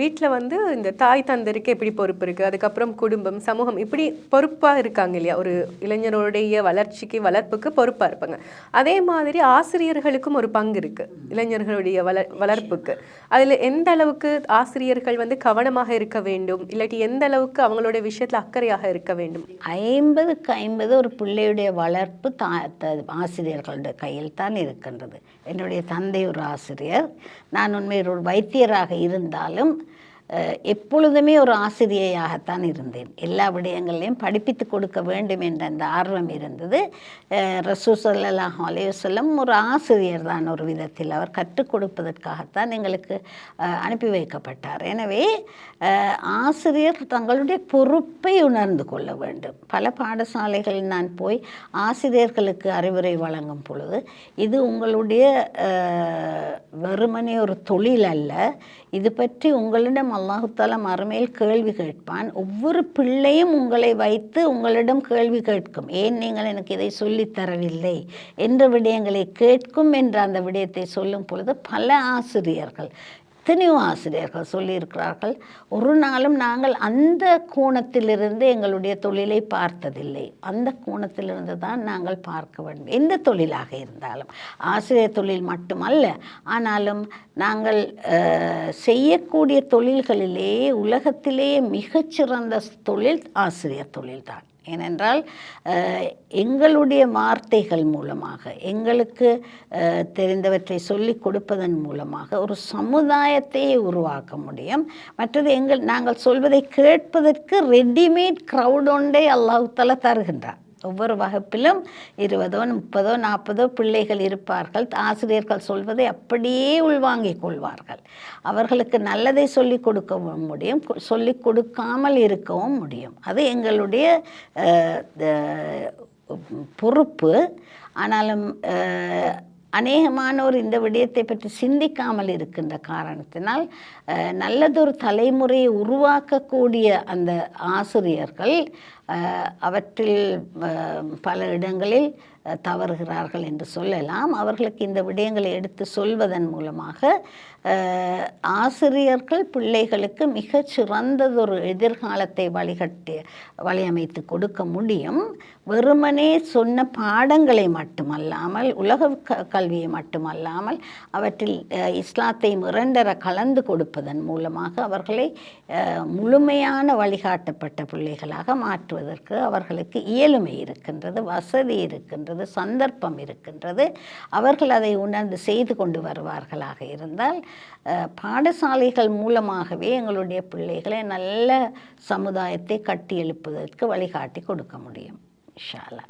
வீட்டில் வந்து இந்த தாய் தந்தருக்கு எப்படி பொறுப்பு இருக்குது அதுக்கப்புறம் குடும்பம் சமூகம் இப்படி பொறுப்பாக இருக்காங்க இல்லையா? ஒரு இளைஞருடைய வளர்ச்சிக்கு வளர்ப்புக்கு பொறுப்பாக இருப்பாங்க. அதே மாதிரி ஆசிரியர்களுக்கும் ஒரு பங்கு இருக்குது இளைஞர்களுடைய வள வளர்ப்புக்கு. அதில் எந்த அளவுக்கு ஆசிரியர்கள் வந்து கவனமாக இருக்க வேண்டும்? இல்லாட்டி எந்த அளவுக்கு அவங்களோட விஷயத்தில் அக்கறையாக இருக்க வேண்டும்? ஐம்பதுக்கு ஐம்பது ஒரு பிள்ளையுடைய வளர்ப்பு தா த- ஆசிரியர்களுடைய கையில் தான் இருக்கின்றது. என்னுடைய தந்தை ஒரு ஆசிரியர். நான் உண்மையில் ஒரு வைத்தியராக இருந்தாலும் எப்பொழுதுமே ஒரு ஆசிரியையாகத்தான் இருந்தேன். எல்லா விடயங்களையும் படிப்பித்து கொடுக்க வேண்டும் என்ற அந்த ஆர்வம் இருந்தது. ரசூசல்லாஹ் அலையுசல்லம் ஒரு ஆசிரியர் தான் ஒரு விதத்தில். அவர் கற்றுக் கொடுப்பதற்காகத்தான் எங்களுக்கு அனுப்பி வைக்கப்பட்டார். எனவே ஆசிரியர் தங்களுடைய பொறுப்பை உணர்ந்து கொள்ள வேண்டும். பல பாடசாலைகளில் நான் போய் ஆசிரியர்களுக்கு அறிவுரை வழங்கும் பொழுது இது உங்களுடைய வெறுமனே ஒரு தொழில் அல்ல. இது பற்றி உங்களிடம் அல்லாஹுத்தாலா மறுமையில் கேள்வி கேட்பான். ஒவ்வொரு பிள்ளையும் உங்களை வைத்து உங்களிடம் கேள்வி கேட்கும். ஏன் நீங்கள் எனக்கு இதை சொல்லித் தரவில்லை? என்ற விடயங்களை கேட்கும் என்ற அந்த விடயத்தை சொல்லும் பொழுது பல ஆசிரியர்கள் எத்தனையோ ஆசிரியர்கள் சொல்லியிருக்கிறார்கள். ஒரு நாளும் நாங்கள் அந்த கோணத்திலிருந்து எங்களுடைய தொழிலை பார்த்ததில்லை. அந்த கோணத்திலிருந்து தான் நாங்கள் பார்க்க வேண்டும். எந்த தொழிலாக இருந்தாலும். ஆசிரியர் தொழில் மட்டுமல்ல. ஆனாலும் நாங்கள் செய்யக்கூடிய தொழில்களிலேயே உலகத்திலேயே மிகச்சிறந்த தொழில் ஆசிரியர் தொழில்தான். ஏனென்றால் எங்களுடைய வார்த்தைகள் மூலமாக எங்களுக்கு தெரிந்தவற்றை சொல்லிக் கொடுப்பதன் மூலமாக ஒரு சமுதாயத்தையே உருவாக்க முடியும். மற்றது எங்கள் நாங்கள் சொல்வதை கேட்பதற்கு ரெடிமேட் க்ரௌட் ஒன்றை அல்லாஹுத்தாலா தருகின்றார் ஒவ்வொரு வகுப்பிலும் இருபதோ முப்பதோ நாற்பதோ பிள்ளைகள் இருப்பார்கள். ஆசிரியர்கள் சொல்வதை அப்படியே உள்வாங்கிக் கொள்வார்கள். அவர்களுக்கு நல்லதை சொல்லிக் கொடுக்கவும் முடியும். சொல்லிக் கொடுக்காமல் இருக்கவும் முடியும். அது எங்களுடைய பொறுப்பு. ஆனாலும் அநேகமானோர் இந்த விடயத்தை பற்றி சிந்திக்காமல் இருக்கின்ற காரணத்தினால் நல்லதொரு தலைமுறையை உருவாக்கக்கூடிய அந்த ஆசிரியர்கள் அவற்றில் பல இடங்களில் தவறுகிறார்கள் என்று சொல்லலாம். அவர்களுக்கு இந்த விடயங்களை எடுத்து சொல்வதன் மூலமாக ஆசிரியர்கள் பிள்ளைகளுக்கு மிகச் சிறந்ததொரு எதிர்காலத்தை வழிகட்டி வழியமைத்து கொடுக்க முடியும். வெறுமனே சொன்ன பாடங்களை மட்டுமல்லாமல் உலக க- கல்வியை மட்டுமல்லாமல் அவற்றில் இஸ்லாத்தை இரண்டர கலந்து கொடுப்பதன் மூலமாக அவர்களை முழுமையான வழிகாட்டப்பட்ட பிள்ளைகளாக மாற்றுவதற்கு அவர்களுக்கு இயலுமை இருக்கின்றது வசதி இருக்கின்றது சந்தர்ப்பம் இருக்கின்றது. அவர்கள் அதை உணர்ந்து செய்து கொண்டு வருவார்களாக இருந்தால் பாடசாலைகள் மூலமாகவே எங்களுடைய பிள்ளைகளை நல்ல சமுதாயத்தை கட்டியெழுப்புவதற்கு வழிகாட்டி கொடுக்க முடியும் ஷாலா